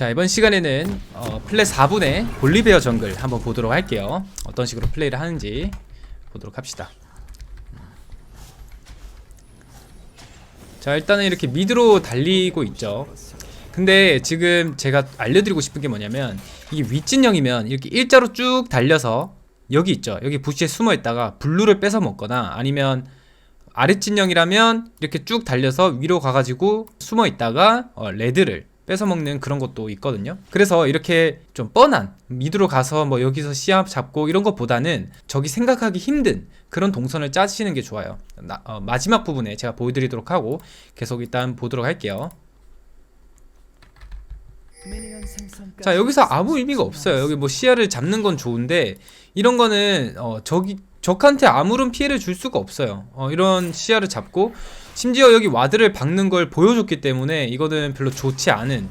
자 이번 시간에는 어, 플레 4분의 볼리베어 정글 한번 보도록 할게요. 어떤 식으로 플레이를 하는지 보도록 합시다. 자 일단은 이렇게 미드로 달리고 있죠. 근데 지금 제가 알려드리고 싶은 게 뭐냐면 이게 윗진영이면 이렇게 일자로 쭉 달려서 여기 있죠. 여기 부시에 숨어 있다가 블루를 뺏어 먹거나 아니면 아랫진영이라면 이렇게 쭉 달려서 위로 가가지고 숨어 있다가 어, 레드를 뺏어 먹는 그런 것도 있거든요. 그래서 이렇게 좀 뻔한 미드로 가서 뭐 여기서 시합 잡고 이런 것보다는 적이 생각하기 힘든 그런 동선을 짜시는 게 좋아요. 나- 어, 마지막 부분에 제가 보여드리도록 하고 계속 일단 보도록 할게요. 자 여기서 아무 의미가 없어요. 여기 뭐 시야를 잡는 건 좋은데 이런 거는 어, 적이 적한테 아무런 피해를 줄 수가 없어요. 어, 이런 시야를 잡고 심지어 여기 와드를 박는 걸 보여줬기 때문에 이거는 별로 좋지 않은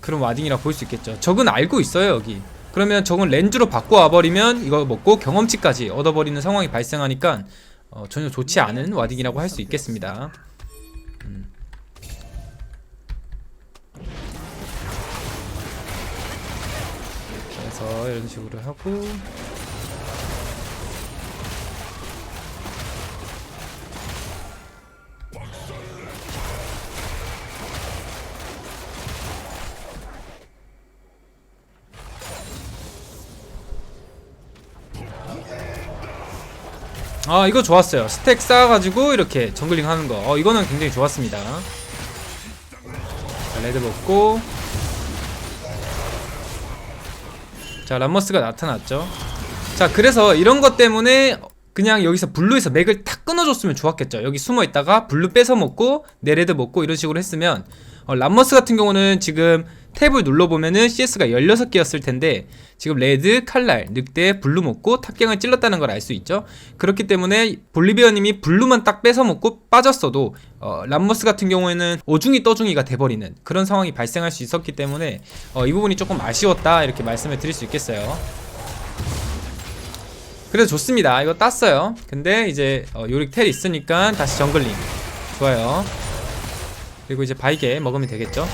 그런 와딩이라 볼 수 있겠죠. 적은 알고 있어요 여기. 그러면 적은 렌즈로 바꿔 와버리면 이거 먹고 경험치까지 얻어버리는 상황이 발생하니까 어, 전혀 좋지 않은 와딩이라고 할 수 있겠습니다. 음. 그래서 이런 식으로 하고 아 이거 좋았어요. 스택 쌓아가지고 이렇게 정글링 하는 거. 어, 이거는 굉장히 좋았습니다. 자 레드 먹고. 자 람머스가 나타났죠. 자 그래서 이런 것 때문에 그냥 여기서 블루에서 맥을 탁 끊어줬으면 좋았겠죠. 여기 숨어있다가 블루 뺏어 먹고 내 레드 먹고 이런 식으로 했으면 어, 람머스 같은 경우는 지금 탭을 눌러보면은 CS가 16개였을 텐데 지금 레드, 칼날, 늑대, 블루 먹고 탑갱을 찔렀다는 걸 알 수 있죠. 그렇기 때문에 볼리비아님이 블루만 딱 뺏어 먹고 빠졌어도 어, 람머스 같은 경우에는 오중이 떠중이가 돼버리는 그런 상황이 발생할 수 있었기 때문에 어, 이 부분이 조금 아쉬웠다 이렇게 말씀을 드릴 수 있겠어요. 그래서 좋습니다. 이거 땄어요. 근데 이제 어, 요릭 텔 있으니까 다시 정글링. 좋아요. 그리고 이제 바이게 먹으면 되겠죠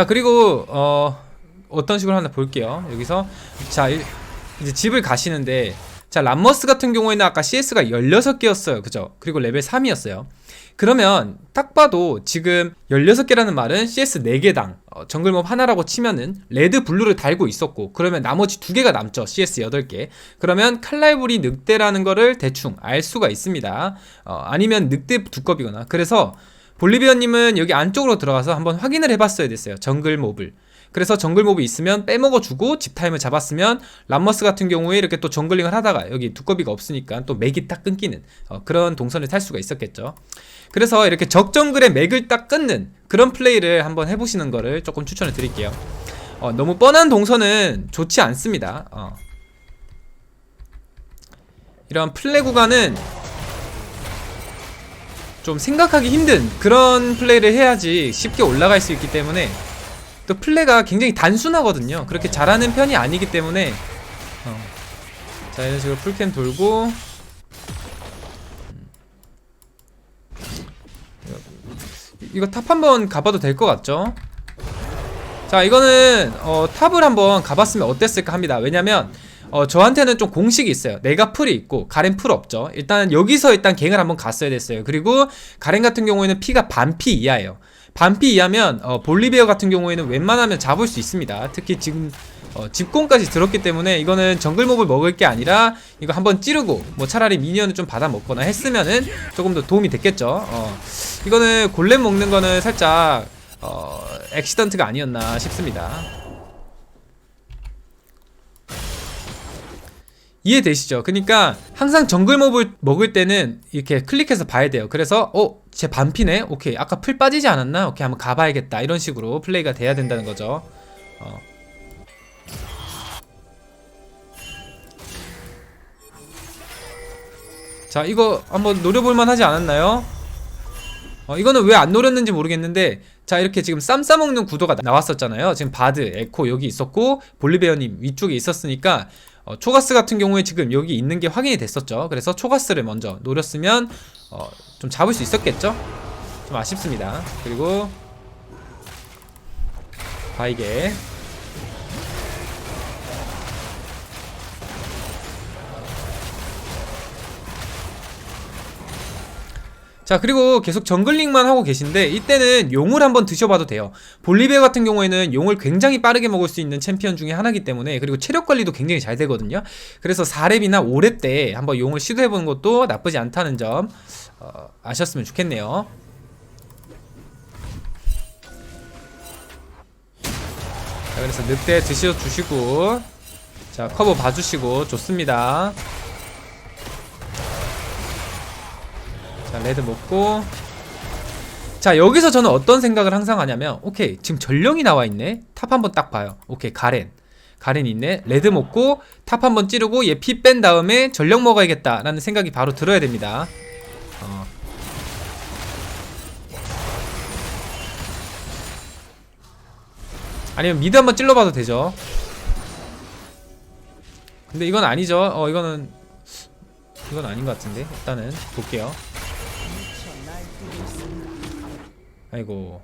자 그리고 어 어떤 식으로 하나 볼게요. 여기서. 자 이- 이제 집을 가시는데 자 람머스 같은 경우에는 아까 CS가 16개였어요. 그죠? 그리고 레벨 3이었어요. 그러면 딱 봐도 지금 16개라는 말은 CS 4개당 어, 정글몹 하나라고 치면은 레드 블루를 달고 있었고 그러면 나머지 두 개가 남죠. CS 8개. 그러면 칼날부리 늑대라는 거를 대충 알 수가 있습니다. 어, 아니면 늑대 두껍이거나. 그래서 볼리비언님은 여기 안쪽으로 들어가서 한번 확인을 해봤어야 됐어요. 정글 몹을. 그래서 정글 몹이 있으면 빼먹어주고 집 타임을 잡았으면 람머스 같은 경우에 이렇게 또 정글링을 하다가 여기 두꺼비가 없으니까 또 맥이 딱 끊기는 어, 그런 동선을 탈 수가 있었겠죠. 그래서 이렇게 적정글의 맥을 딱 끊는 그런 플레이를 한번 해보시는 거를 조금 추천을 드릴게요. 어, 너무 뻔한 동선은 좋지 않습니다. 어. 이런 플레 구간은 좀 생각하기 힘든 그런 플레이를 해야지 쉽게 올라갈 수 있기 때문에 또 플레이가 굉장히 단순하거든요. 그렇게 잘하는 편이 아니기 때문에 어. 자 이런 식으로 풀캠 돌고 음. 이거 탑 한번 가봐도 될 것 같죠? 자 이거는 어, 탑을 한번 가봤으면 어땠을까 합니다. 왜냐면 어, 저한테는 좀 공식이 있어요. 내가 풀이 있고 가렌 풀 없죠. 일단 여기서 일단 갱을 한번 갔어야 됐어요. 그리고 가렌 같은 경우에는 피가 반피 이하예요. 반피 이하면 어, 볼리베어 같은 경우에는 웬만하면 잡을 수 있습니다. 특히 지금 어, 집공까지 들었기 때문에 이거는 정글몹을 먹을 게 아니라 이거 한번 찌르고 뭐 차라리 미니언을 좀 받아 먹거나 했으면은 조금 더 도움이 됐겠죠. 어, 이거는 골렘 먹는 거는 살짝 어, 액시던트가 아니었나 싶습니다. 이해되시죠? 그러니까 항상 정글몹을 먹을 때는 이렇게 클릭해서 봐야 돼요. 그래서 어, 제 반피네. 오케이. 아까 풀 빠지지 않았나? 오케이. 한번 가봐야겠다. 이런 식으로 플레이가 돼야 된다는 거죠. 어. 자, 이거 한번 노려볼만 하지 않았나요? 어, 이거는 왜 안 노렸는지 모르겠는데 자 이렇게 지금 쌈 싸먹는 구도가 나- 나왔었잖아요 지금 바드, 에코 여기 있었고 볼리베어님 위쪽에 있었으니까 어, 초가스 같은 경우에 지금 여기 있는 게 확인이 됐었죠. 그래서 초가스를 먼저 노렸으면 어, 좀 잡을 수 있었겠죠? 좀 아쉽습니다. 그리고 바이게. 자 그리고 계속 정글링만 하고 계신데 이때는 용을 한번 드셔봐도 돼요. 볼리베어 같은 경우에는 용을 굉장히 빠르게 먹을 수 있는 챔피언 중에 하나이기 때문에 그리고 체력 관리도 굉장히 잘 되거든요. 그래서 4렙이나 5렙 때 한번 용을 시도해보는 것도 나쁘지 않다는 점 어, 아셨으면 좋겠네요. 자 그래서 늑대 드셔 주시고 자 커버 봐주시고 좋습니다 자 레드 먹고. 자 여기서 저는 어떤 생각을 항상 하냐면 오케이 지금 전령이 나와 있네. 탑 한번 딱 봐요. 오케이 가렌. 가렌 있네. 레드 먹고 탑 한번 찌르고 얘 피 뺀 다음에 전령 먹어야겠다 라는 생각이 바로 들어야 됩니다. 어. 아니면 미드 한번 찔러봐도 되죠? 근데 이건 아니죠. 어 이거는 이건 아닌 것 같은데 일단은 볼게요 아이고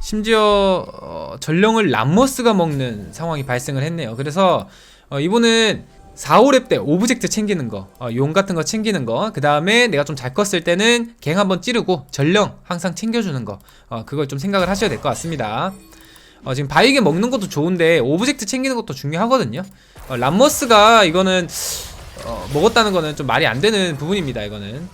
심지어 어, 전령을 람머스가 먹는 상황이 발생을 했네요 그래서 어, 이분은 4, 5렙 때 오브젝트 챙기는 거, 어, 용 같은 거 챙기는 거, 그 다음에 내가 좀 잘 컸을 때는 갱 한번 찌르고 전령 항상 챙겨주는 거, 어, 그걸 좀 생각을 하셔야 될 것 같습니다. 어, 지금 바이게 먹는 것도 좋은데 오브젝트 챙기는 것도 중요하거든요. 어, 람머스가 이거는 어, 먹었다는 거는 좀 말이 안 되는 부분입니다. 이거는.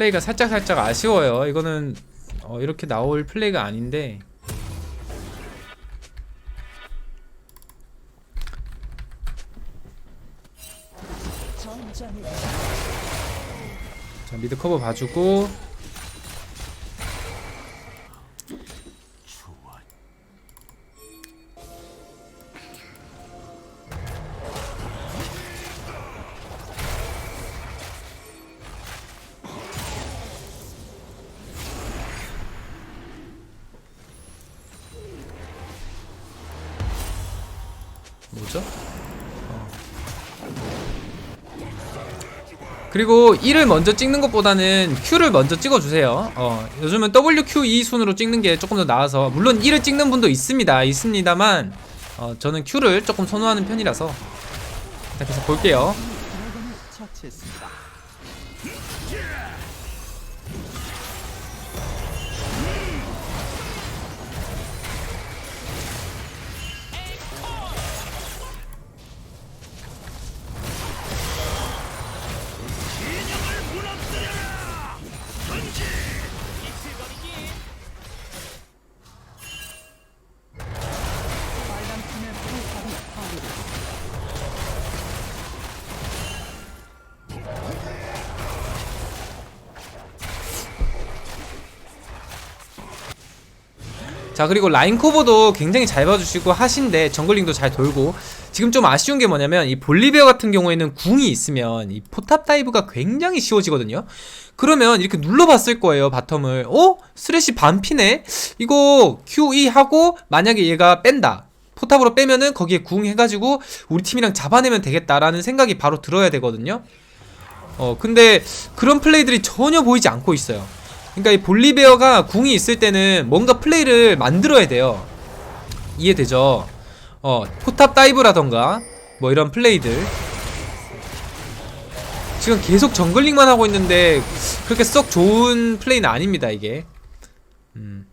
플레이가 살짝 살짝 아쉬워요. 이거는 어, 이렇게 나올 플레이가 아닌데. 자 미드 커버 봐주고 그리고 1을 먼저 찍는 것보다는 Q를 먼저 찍어주세요. 어, 요즘은 WQ2 순으로 찍는 게 조금 더 나아서 물론 1을 찍는 분도 있습니다. 있습니다만 어, 저는 Q를 조금 선호하는 편이라서 일단 계속 볼게요. 자 그리고 라인 커버도 굉장히 잘 봐주시고 하신데 정글링도 잘 돌고. 지금 좀 아쉬운 게 뭐냐면 이 볼리베어 같은 경우에는 궁이 있으면 이 포탑 다이브가 굉장히 쉬워지거든요. 그러면 이렇게 눌러봤을 거예요 바텀을. 어? 쓰레쉬 반피네? 이거 QE 하고 만약에 얘가 뺀다. 포탑으로 빼면은 거기에 궁 해가지고 우리 팀이랑 잡아내면 되겠다라는 생각이 바로 들어야 되거든요. 어 근데 그런 플레이들이 전혀 보이지 않고 있어요 그러니까 이 볼리베어가 궁이 있을 때는 뭔가 플레이를 만들어야 돼요. 이해되죠? 어, 포탑 다이브라던가 뭐 이런 플레이들. 지금 계속 정글링만 하고 있는데 그렇게 썩 좋은 플레이는 아닙니다, 이게. 음.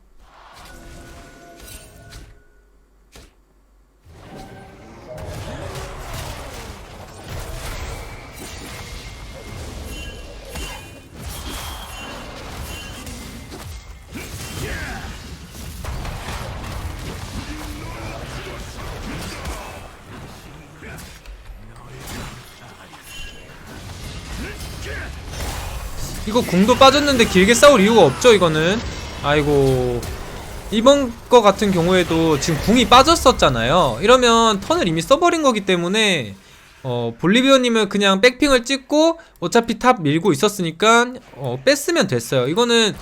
이거 궁도 빠졌는데 길게 싸울 이유가 없죠 이거는 아이고 이번 거 같은 경우에도 지금 궁이 빠졌었잖아요 이러면 턴을 이미 써버린 거기 때문에 어, 볼리비언님은 그냥 백핑을 찍고 어차피 탑 밀고 있었으니까 어, 뺐으면 됐어요. 이거는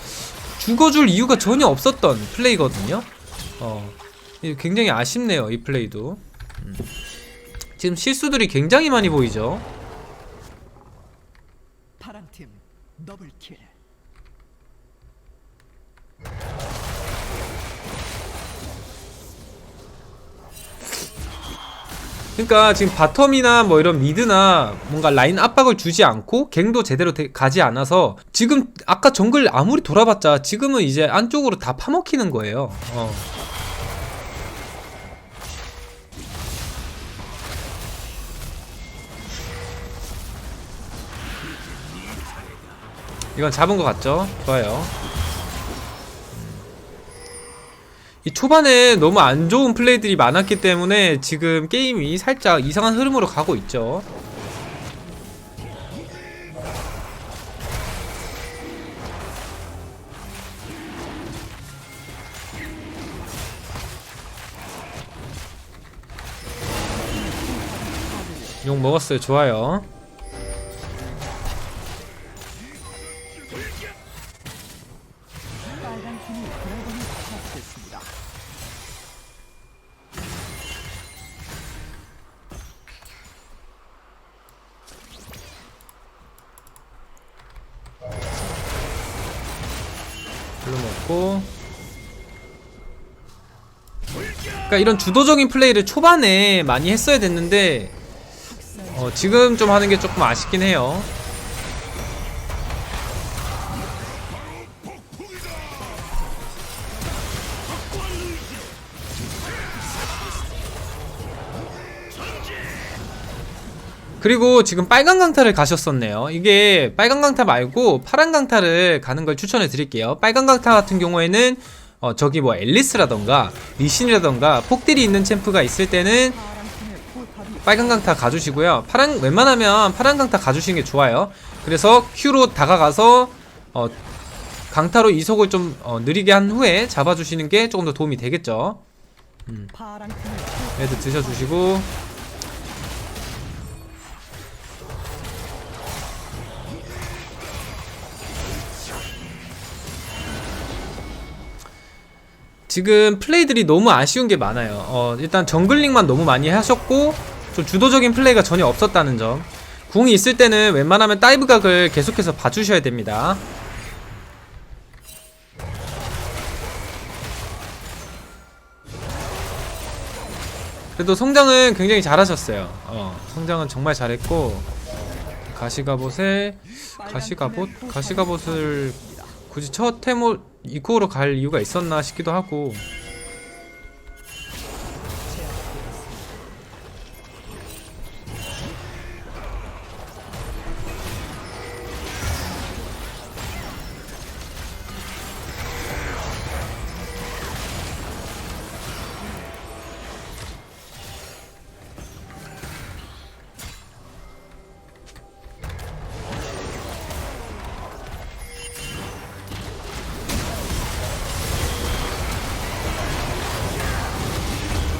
죽어줄 이유가 전혀 없었던 플레이거든요. 어, 굉장히 아쉽네요. 이 플레이도. 음. 지금 실수들이 굉장히 많이 보이죠. 파랑팀 더블킬. 그러니까 지금 바텀이나 뭐 이런 미드나 뭔가 라인 압박을 주지 않고 갱도 제대로 되- 가지 않아서 지금 아까 정글 아무리 돌아봤자 지금은 이제 안쪽으로 다 파먹히는 거예요. 어. 이건 잡은 것 같죠? 좋아요. 이 초반에 너무 안 좋은 플레이들이 많았기 때문에 지금 게임이 살짝 이상한 흐름으로 가고 있죠. 욕 먹었어요. 좋아요. 그러니까 이런 주도적인 플레이를 초반에 많이 했어야 됐는데 어, 지금 좀 하는 게 조금 아쉽긴 해요. 그리고 지금 빨간 강타를 가셨었네요. 이게 빨간 강타 말고 파란 강타를 가는 걸 추천해 드릴게요. 빨간 강타 같은 경우에는 어, 저기 뭐 앨리스라던가 리신이라던가 폭딜이 있는 챔프가 있을 때는 빨간 강타 가주시고요. 파란 웬만하면 파란 강타 가주시는 게 좋아요. 그래서 Q로 다가가서 어, 강타로 이속을 좀 어, 느리게 한 후에 잡아주시는 게 조금 더 도움이 되겠죠. 포탑이 레드 드셔주시고 지금 플레이들이 너무 아쉬운 게 많아요. 어, 일단 정글링만 너무 많이 하셨고 좀 주도적인 플레이가 전혀 없었다는 점. 궁이 있을 때는 웬만하면 다이브 각을 계속해서 봐주셔야 됩니다. 그래도 성장은 굉장히 잘하셨어요. 어, 성장은 정말 잘했고 가시가봇에 가시가봇 가시가봇을 굳이 첫 테모 이코어로 갈 이유가 있었나 싶기도 하고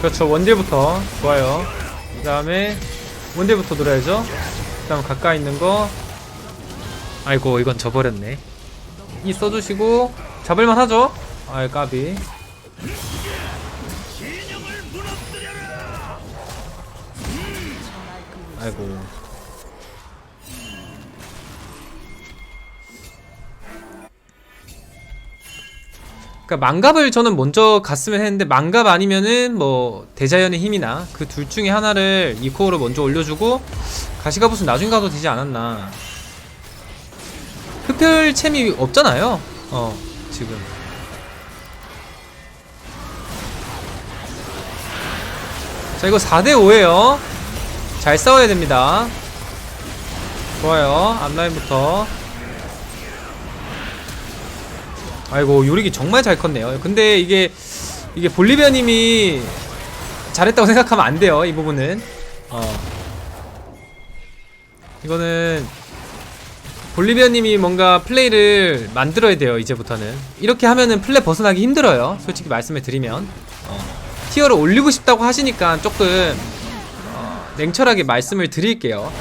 그렇죠. 원딜부터. 좋아요. 그 다음에 원딜부터 노려야죠. 그 다음 가까이 있는 거. 아이고 이건 져버렸네. 이 써주시고 잡을만 하죠? 아이 까비. 아이고 그러니까 망갑을 저는 먼저 갔으면 했는데 망갑 아니면은 뭐 대자연의 힘이나 그 둘 중에 하나를 이코어로 먼저 올려주고 가시가봇은 나중에 가도 되지 않았나. 흡혈 챔이 없잖아요. 어 지금. 자 이거 4대5에요. 잘 싸워야 됩니다. 좋아요. 앞라인부터 아이고 요리기 정말 잘 컸네요. 근데 이게 이게 볼리비아님이 잘했다고 생각하면 안 돼요. 이 부분은 어 이거는 볼리비아님이 뭔가 플레이를 만들어야 돼요. 이제부터는 이렇게 하면은 플레이 벗어나기 힘들어요. 솔직히 말씀을 드리면 어. 티어를 올리고 싶다고 하시니까 조금 어, 냉철하게 말씀을 드릴게요.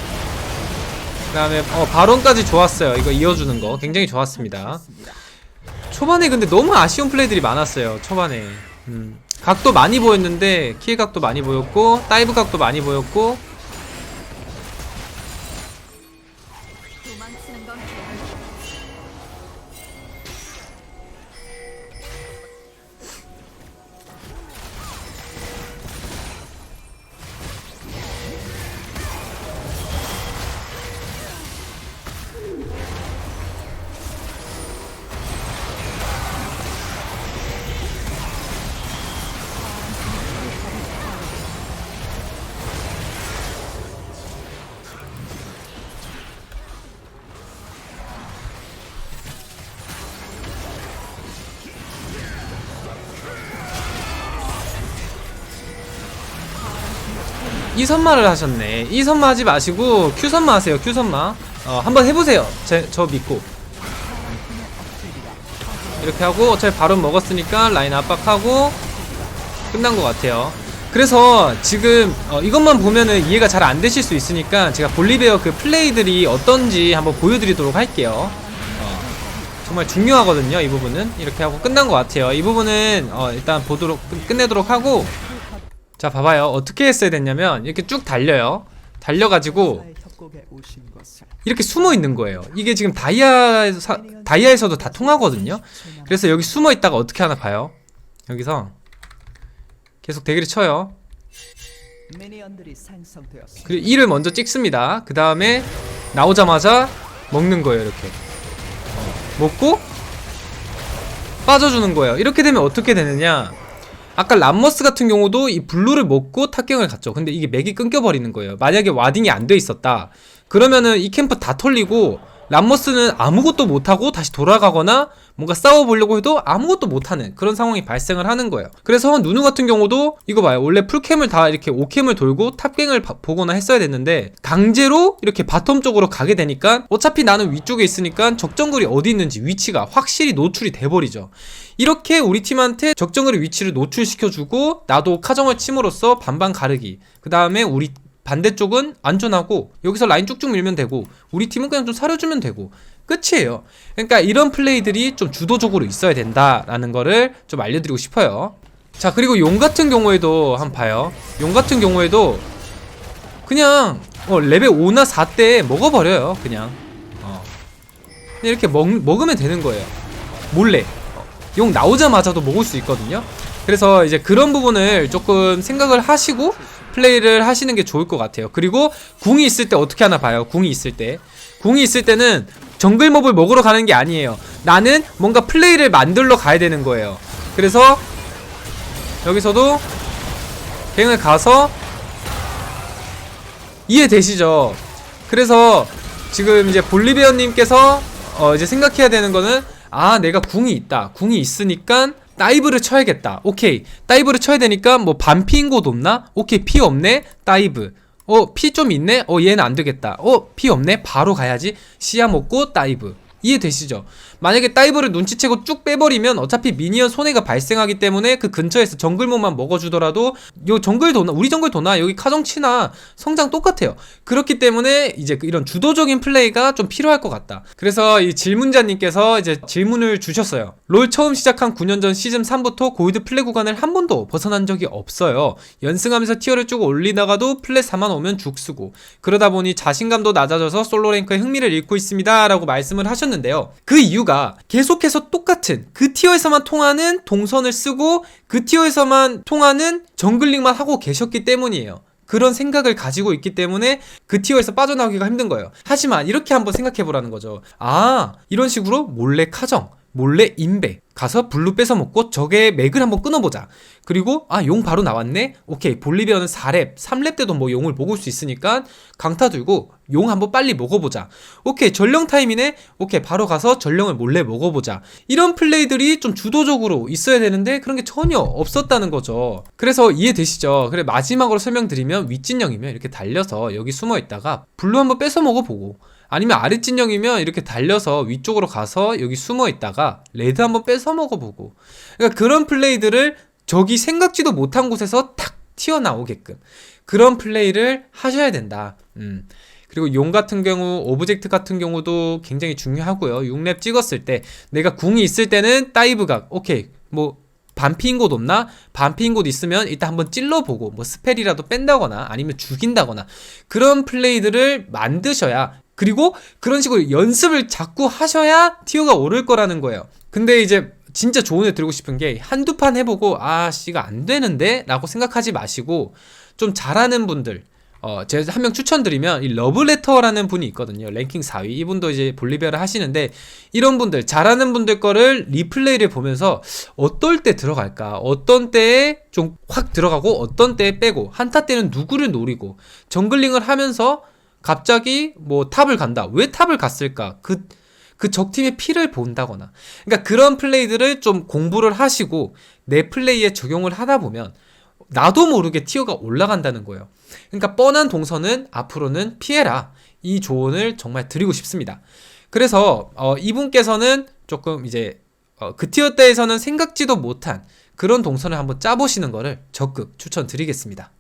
그 다음에 어, 바론까지 좋았어요. 이거 이어주는 거 굉장히 좋았습니다. 초반에 근데 너무 아쉬운 플레이들이 많았어요. 초반에 음, 각도 많이 보였는데 키의 각도 많이 보였고 다이브 각도 많이 보였고 이 선마를 하셨네. 이 선마 하지 마시고 큐 선마 하세요. 큐 선마. 어, 한번 해보세요. 제, 저 믿고. 이렇게 하고 어차피 바로 먹었으니까 라인 압박하고 끝난 것 같아요. 그래서 지금 어, 이것만 보면은 이해가 잘 안 되실 수 있으니까 제가 볼리베어 그 플레이들이 어떤지 한번 보여드리도록 할게요. 어, 정말 중요하거든요. 이 부분은 이렇게 하고 끝난 것 같아요. 이 부분은 어, 일단 보도록 끝- 끝내도록 하고 자 봐봐요. 어떻게 했어야 됐냐면 이렇게 쭉 달려요. 달려가지고 이렇게 숨어 있는 거예요. 이게 지금 다이아 사, 다이아에서도 다 통하거든요. 그래서 여기 숨어 있다가 어떻게 하나 봐요. 여기서 계속 대기를 쳐요. 그리고 1을 먼저 찍습니다. 그 다음에 나오자마자 먹는 거예요 이렇게. 어, 먹고 빠져주는 거예요. 이렇게 되면 어떻게 되느냐 아까 람머스 같은 경우도 이 블루를 먹고 탑갱을 갔죠. 근데 이게 맥이 끊겨버리는 거예요. 만약에 와딩이 안 돼 있었다. 그러면은 이 캠프 다 털리고 람머스는 아무것도 못하고 다시 돌아가거나 뭔가 싸워보려고 해도 아무것도 못하는 그런 상황이 발생을 하는 거예요. 그래서 누누 같은 경우도 이거 봐요. 원래 풀캠을 다 이렇게 오캠을 돌고 탑갱을 바- 보거나 했어야 됐는데 강제로 이렇게 바텀 쪽으로 가게 되니까 어차피 나는 위쪽에 있으니까 적정글이 어디 있는지 위치가 확실히 노출이 돼버리죠. 이렇게 우리 팀한테 적정글의 위치를 노출시켜주고 나도 카정을 침으로써 반반 가르기. 그 다음에 우리 반대쪽은 안전하고 여기서 라인 쭉쭉 밀면 되고 우리 팀은 그냥 좀 사려주면 되고 끝이에요. 그러니까 이런 플레이들이 좀 주도적으로 있어야 된다라는 거를 좀 알려드리고 싶어요. 자 그리고 용 같은 경우에도 한번 봐요. 용 같은 경우에도 그냥 어, 레벨 5나 4 때 먹어버려요 그냥. 어. 이렇게 먹, 먹으면 되는 거예요. 몰래. 어, 용 나오자마자도 먹을 수 있거든요. 그래서 이제 그런 부분을 조금 생각을 하시고 플레이를 하시는 게 좋을 것 같아요. 그리고 궁이 있을 때 어떻게 하나 봐요 궁이 있을 때. 궁이 있을 때는 정글몹을 먹으러 가는 게 아니에요. 나는 뭔가 플레이를 만들러 가야 되는 거예요. 그래서 여기서도 갱을 가서 이해되시죠? 그래서 지금 이제 볼리비언님께서 어 이제 생각해야 되는 거는 아 내가 궁이 있다. 궁이 있으니까 다이브를 쳐야겠다. 오케이. 다이브를 쳐야 되니까 뭐 반피인 곳 없나? 오케이. 피 없네. 다이브. 어 피 좀 있네? 어 얘는 안 되겠다. 어 피 없네? 바로 가야지. 시야 먹고 다이브 이해되시죠? 만약에 다이브를 눈치채고 쭉 빼버리면 어차피 미니언 손해가 발생하기 때문에 그 근처에서 정글몬만 먹어주더라도 요 정글 도나 우리 정글 도나 여기 카정치나 성장 똑같아요. 그렇기 때문에 이제 그 이런 주도적인 플레이가 좀 필요할 것 같다. 그래서 이 질문자님께서 이제 질문을 주셨어요. 롤 처음 시작한 9년 전 시즌 3부터 골드 플레 구간을 한 번도 벗어난 적이 없어요. 연승하면서 티어를 쭉 올리다가도 플레 4만 오면 죽쓰고 그러다 보니 자신감도 낮아져서 솔로 랭크에 흥미를 잃고 있습니다 라고 말씀을 하셨는데 요. 그 이유가 계속해서 똑같은 그 티어에서만 통하는 동선을 쓰고 그 티어에서만 통하는 정글링만 하고 계셨기 때문이에요. 그런 생각을 가지고 있기 때문에 그 티어에서 빠져나오기가 힘든 거예요. 하지만 이렇게 한번 생각해 보라는 거죠. 아, 이런 식으로 몰래 카정, 몰래 인베 가서 블루 뺏어 먹고 적의 맥을 한번 끊어보자. 그리고 아 용 바로 나왔네. 오케이 볼리비아는 4렙, 3렙 때도 뭐 용을 먹을 수 있으니까 강타 들고 용 한번 빨리 먹어보자. 오케이 전령 타임이네. 오케이 바로 가서 전령을 몰래 먹어보자. 이런 플레이들이 좀 주도적으로 있어야 되는데 그런 게 전혀 없었다는 거죠. 그래서 이해되시죠? 그래 마지막으로 설명드리면 윗진영이면 이렇게 달려서 여기 숨어 있다가 블루 한번 뺏어 먹어보고. 아니면 아랫진영이면 이렇게 달려서 위쪽으로 가서 여기 숨어 있다가 레드 한번 뺏어 먹어보고 그러니까 그런 플레이들을 적이 생각지도 못한 곳에서 탁 튀어나오게끔 그런 플레이를 하셔야 된다. 음. 그리고 용 같은 경우, 오브젝트 같은 경우도 굉장히 중요하고요. 6렙 찍었을 때 내가 궁이 있을 때는 다이브각, 오케이. 뭐 반피인 곳 없나? 반피인 곳 있으면 일단 한번 찔러보고 뭐 스펠이라도 뺀다거나 아니면 죽인다거나 그런 플레이들을 만드셔야 그리고 그런 식으로 연습을 자꾸 하셔야 티어가 오를 거라는 거예요. 근데 이제 진짜 조언을 드리고 싶은 게 한두 판 해보고 아 씨가 안 되는데 라고 생각하지 마시고 좀 잘하는 분들 어, 제가 한 명 추천드리면 이 러브레터라는 분이 있거든요. 랭킹 4위. 이분도 이제 볼리비아를 하시는데 이런 분들 잘하는 분들 거를 리플레이를 보면서 어떨 때 들어갈까? 어떤 때에 좀 확 들어가고 어떤 때에 빼고 한타 때는 누구를 노리고 정글링을 하면서 갑자기 뭐 탑을 간다. 왜 탑을 갔을까? 그 그 적팀의 피를 본다거나. 그러니까 그런 플레이들을 좀 공부를 하시고 내 플레이에 적용을 하다 보면 나도 모르게 티어가 올라간다는 거예요. 그러니까 뻔한 동선은 앞으로는 피해라. 이 조언을 정말 드리고 싶습니다. 그래서 어, 이분께서는 조금 이제 어, 그 티어 때에서는 생각지도 못한 그런 동선을 한번 짜보시는 거를 적극 추천드리겠습니다.